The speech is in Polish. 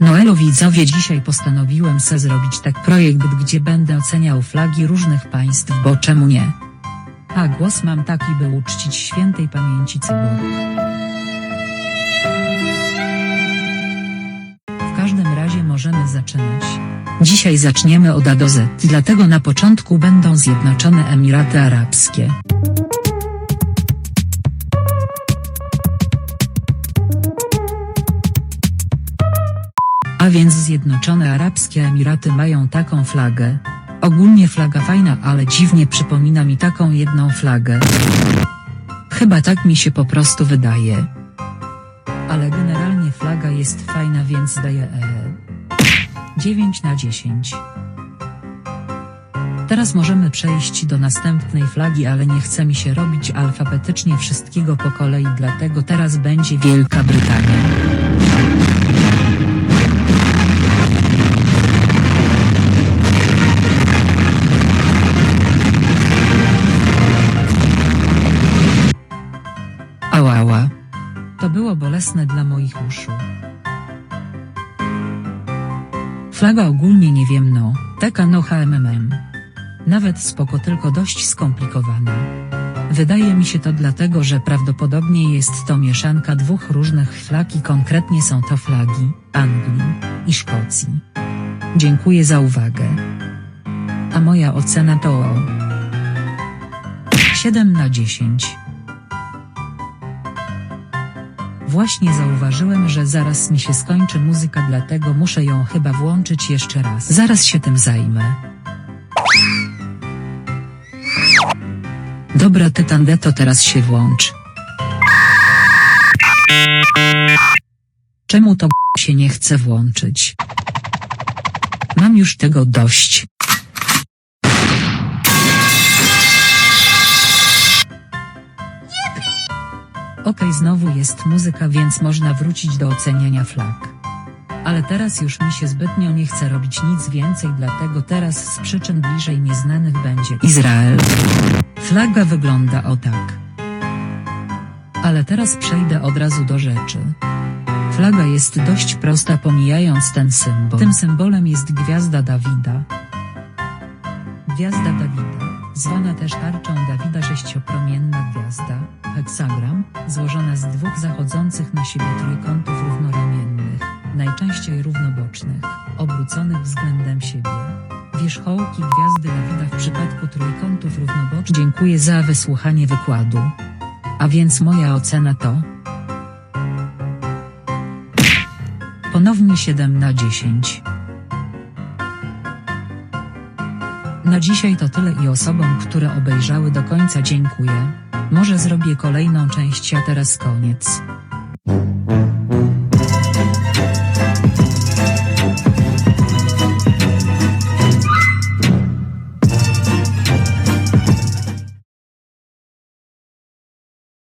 Noelo widzowie dzisiaj postanowiłem se zrobić tak projekt gdzie będę oceniał flagi różnych państw bo czemu nie? A głos mam taki by uczcić świętej pamięci Cybor. W każdym razie możemy zaczynać. Dzisiaj zaczniemy od A do Z dlatego na początku będą Zjednoczone Emiraty Arabskie. A więc Zjednoczone Arabskie Emiraty mają taką flagę. Ogólnie flaga fajna, ale dziwnie przypomina mi taką jedną flagę. Chyba tak mi się po prostu wydaje. Ale generalnie flaga jest fajna więc daję e. 9 na 10. Teraz możemy przejść do następnej flagi, ale nie chce mi się robić alfabetycznie wszystkiego po kolei, dlatego teraz będzie Wielka Brytania. Było bolesne dla moich uszu. Flaga ogólnie nie wiem no, taka no HMMM. Nawet spoko tylko dość skomplikowana. Wydaje mi się to dlatego, że prawdopodobnie jest to mieszanka dwóch różnych flag i konkretnie są to flagi Anglii i Szkocji. Dziękuję za uwagę. A moja ocena to 7 na 10. Właśnie zauważyłem, że zaraz mi się skończy muzyka, dlatego muszę ją chyba włączyć jeszcze raz. Zaraz się tym zajmę. Dobra, Tytande to teraz się włącz. Czemu to się nie chce włączyć? Mam już tego dość. Okej, znowu jest muzyka, więc można wrócić do oceniania flag. Ale teraz już mi się zbytnio nie chce robić nic więcej, dlatego teraz z przyczyn bliżej nieznanych będzie Izrael. Flaga wygląda o tak. Ale teraz przejdę od razu do rzeczy. Flaga jest dość prosta pomijając ten symbol. Tym symbolem jest gwiazda Dawida. Gwiazda Dawida, zwana też tarczą Dawida sześciopromienna gwiazda, heksagram, złożona z dwóch zachodzących na siebie trójkątów równoramiennych, najczęściej równobocznych, obróconych względem siebie. Wierzchołki gwiazdy Dawida w przypadku trójkątów równobocznych. Dziękuję za wysłuchanie wykładu. A więc moja ocena to ponownie 7 na 10. Na dzisiaj to tyle i osobom, które obejrzały do końca dziękuję. Może zrobię kolejną część, a teraz koniec.